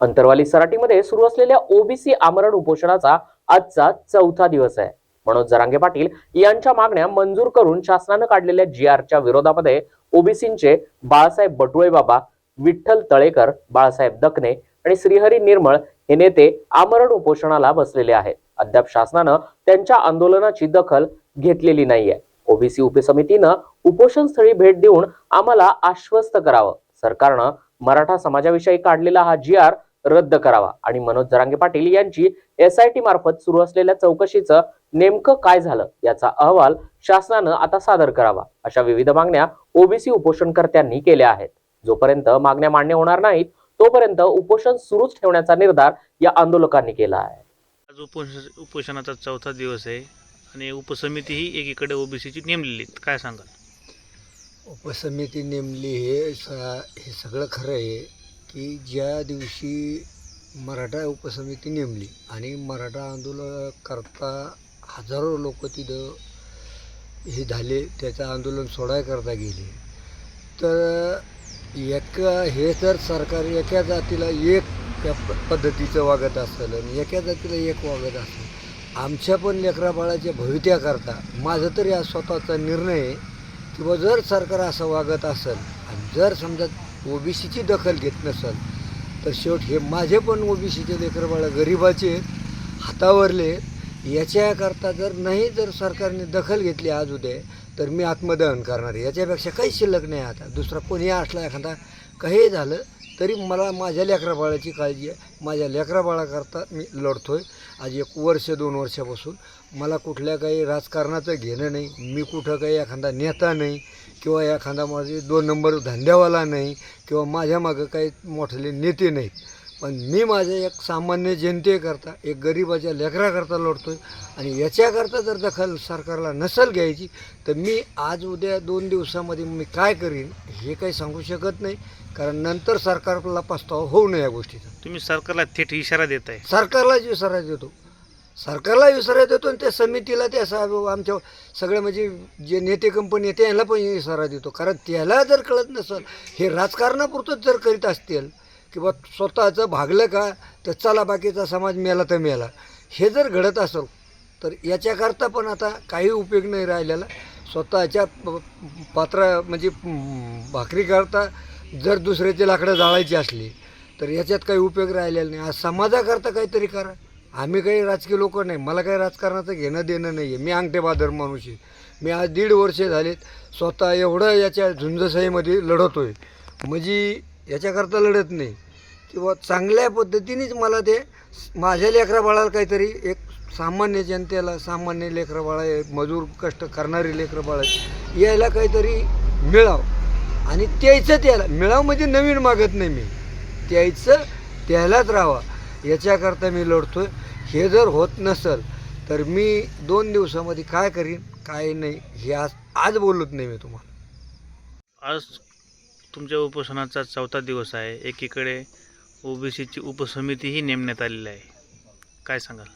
अंतरवाली सराटीमध्ये सुरू असलेल्या ओबीसी आमरण उपोषणाचा आजचा चौथा दिवस आहे. मनोज जरांगे पाटील यांच्या मागण्या मंजूर करून शासनानं काढलेल्या जी आरच्या विरोधामध्ये ओबीसींचे बाळासाहेब बटुळे बाबा विठ्ठल तळेकर बाळासाहेब दखने आणि श्रीहरी निर्मळ हे नेते आमरण उपोषणाला बसलेले आहेत. अद्याप शासनानं त्यांच्या आंदोलनाची दखल घेतलेली नाहीये. ओबीसी उपसमितीनं उपोषण स्थळी भेट देऊन आम्हाला आश्वस्त करावं. सरकारनं मराठा समाजाविषयी काढलेला हा जी आर रद्द करावा. आणि मनोज जरांगे पाटील यांची एसआयटी मार्फत सुरू असलेल्या चौकशीचं नेमकं काय झालं याचा अहवाल शासनानं आता सादर करावा अशा विविध मागण्या ओबीसी उपोषणकर्त्यांनी केल्या आहेत. जोपर्यंत मागण्या मान्य होणार नाहीत तोपर्यंत उपोषण सुरूच ठेवण्याचा निर्धार या आंदोलकांनी केला आहे. आज उपोष उपोषणाचा चौथा दिवस आहे आणि उपसमिती ही एकीकडे ओबीसीची नेमलेली. काय सांगाल? उपसमिती नेमली हे स हे सगळं खरं आहे. की ज्या दिवशी मराठा उपसमिती नेमली आणि मराठा आंदोलन करता हजारो लोक तिथं हे झाले त्याचं आंदोलन सोडाय करता गेले. तर एका हे जर सरकार एका जातीला एक त्या पद्धतीचं वागत असेल आणि एका जातीला एक वागत असेल. आमच्या पण लेकराबाळाच्या भवित्याकरता माझं तरी हा स्वतःचा निर्णय आहे किंवा जर सरकार असं वागत असेल आणि जर समजा ओबीसीची दखल घेत नसेल तर शेवट हे माझे पण ओबीसीचे लेकरं बाळा गरिबाचे हातावरले याच्याकरता जर नाही जर सरकारने दखल घेतली आज उद्या तर मी आत्मदहन करणार आहे. याच्यापेक्षा काही शिल्लक नाही आता. दुसरा कोणी असला एखादा काही झालं तरी मला माझ्या लेकराबाळाची काळजी आहे. माझ्या लेकराबाळाकरता मी लढतो आहे आज एक वर्ष दोन वर्षापासून मला कुठल्या काही राजकारणाचं घेणं नाही. मी कुठं काही एखादा नेता नाही किंवा एखादा माझे दोन नंबर धंद्यावाला नाही किंवा माझ्या मागं काही मोठले नेते नाहीत. पण मी माझ्या एक सामान्य जनतेकरता एक गरिबाच्या लेकराकरता लढतो आहे आणि याच्याकरता जर दखल सरकारला नसेल घ्यायची तर मी आज उद्या दोन दिवसामध्ये मी काय करीन हे काही सांगू शकत नाही कारण नंतर सरकारला पस्तावा होऊ नये या गोष्टीचा. तुम्ही सरकारला थेट इशारा देत आहे सरकारलाच विसरायला देतो. सरकारला विसरायला देतो आणि त्या समितीला त्या सा आमच्या सगळ्या म्हणजे जे नेते कंपनी आहे त्यांना पण इशारा देतो. कारण त्याला जर कळत नसेल हे राजकारणापुरतंच जर करीत असतील किंवा स्वतःचं भागलं का तर चला बाकीचा समाज मेला तर मेला. हे जर घडत असेल तर याच्याकरता पण आता काही उपयोग नाही राहिलेला. स्वतःच्या पात्रा म्हणजे भाकरीकरता जर दुसऱ्याची लाकडं जाळायची असली तर याच्यात काही उपयोग राहिलेला नाही. आज समाजाकरता काहीतरी करा. आम्ही काही राजकीय लोक नाही. मला काही राजकारणाचं घेणं देणं नाही आहे मी अंगठेबादर माणूस आहे. मी आज दीड वर्षे झालेत स्वतः एवढं याच्या झुंजशाहीमध्ये लढतो आहे म्हणजे याच्याकरता लढत नाही. किंवा चांगल्या पद्धतीनेच मला ते माझ्या लेकरा बाळाला काहीतरी एक सामान्य जनतेला सामान्य लेकरं बाळा मजूर कष्ट करणारी लेकरं बाळा यायला काहीतरी मिळावं. आणि त्याचं त्याला मिळावं म्हणजे नवीन मागत नाही मी. त्याचं त्यालाच राहावा. याच्याकरता मी लढतो हे जर होत नसेल तर मी दोन दिवसामध्ये काय करीन काय नाही हे आज आज बोलत नाही मी तुम्हाला. आज तुमच्या उपोषणाचा चौथा दिवस आहे. एकीकडे ओबीसीची उपसमितीही नेमण्यात आलेली आहे. काय सांगाल?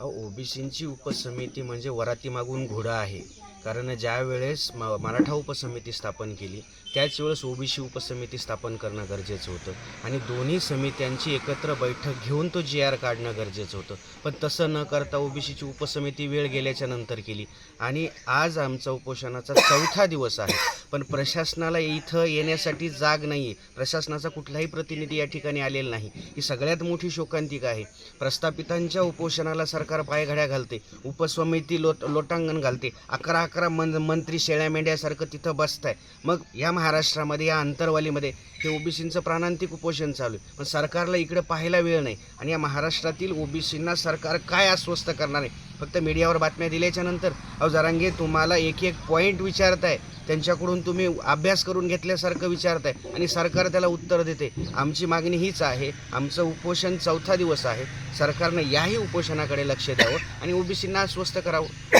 ओबीसींची उपसमिती म्हणजे वराती मागून घोडा आहे. कारण ज्या वेळेस म मराठा उपसमिती स्थापन केली त्याच वेळेस ओबीसी उपसमिती स्थापन करणं गरजेचं होतं. आणि दोन्ही समित्यांची एकत्र बैठक घेऊन तो जी आर काढणं गरजेचं होतं. पण तसं न करता ओबीसीची उपसमिती वेळ गेल्याच्यानंतर केली. आणि आज आमचा उपोषणाचा चौथा दिवस आहे. पण प्रशासनाला इथं येण्यासाठी जाग नाही आहे प्रशासनाचा कुठलाही प्रतिनिधी या ठिकाणी आलेला नाही. ही सगळ्यात मोठी शोकांतिका आहे. प्रस्थापितांच्या उपोषणाला सरकार पायघड्या घालते. उपसमिती लोट लोटांगण घालते. अकरा अकरा मन मंत्री शेळ्या मेंढ्यासारखं तिथं बसत आहे मग या महाराष्ट्रामध्ये या अंतरवालीमध्ये हे ओबीसींचं प्राणांतिक उपोषण चालू आहे. पण सरकारला इकडे पाहायला वेळ नाही. आणि या महाराष्ट्रातील ओबीसींना सरकार काय अस्वस्थ करणार आहे? फक्त मीडियावर बातम्या दिल्याच्या नंतर अहो जरांगे तुम्हाला एक एक पॉईंट विचारताय. त्यांच्याकडून तुम्ही अभ्यास करून घेतल्यासारखं विचारताय. आणि सरकार त्याला उत्तर देते. आमची मागणी हीच आहे. आमचं उपोषण चौथा दिवस आहे. सरकारनं याही उपोषणाकडे लक्ष द्यावं आणि ओबीसींना अस्वस्थ करावं.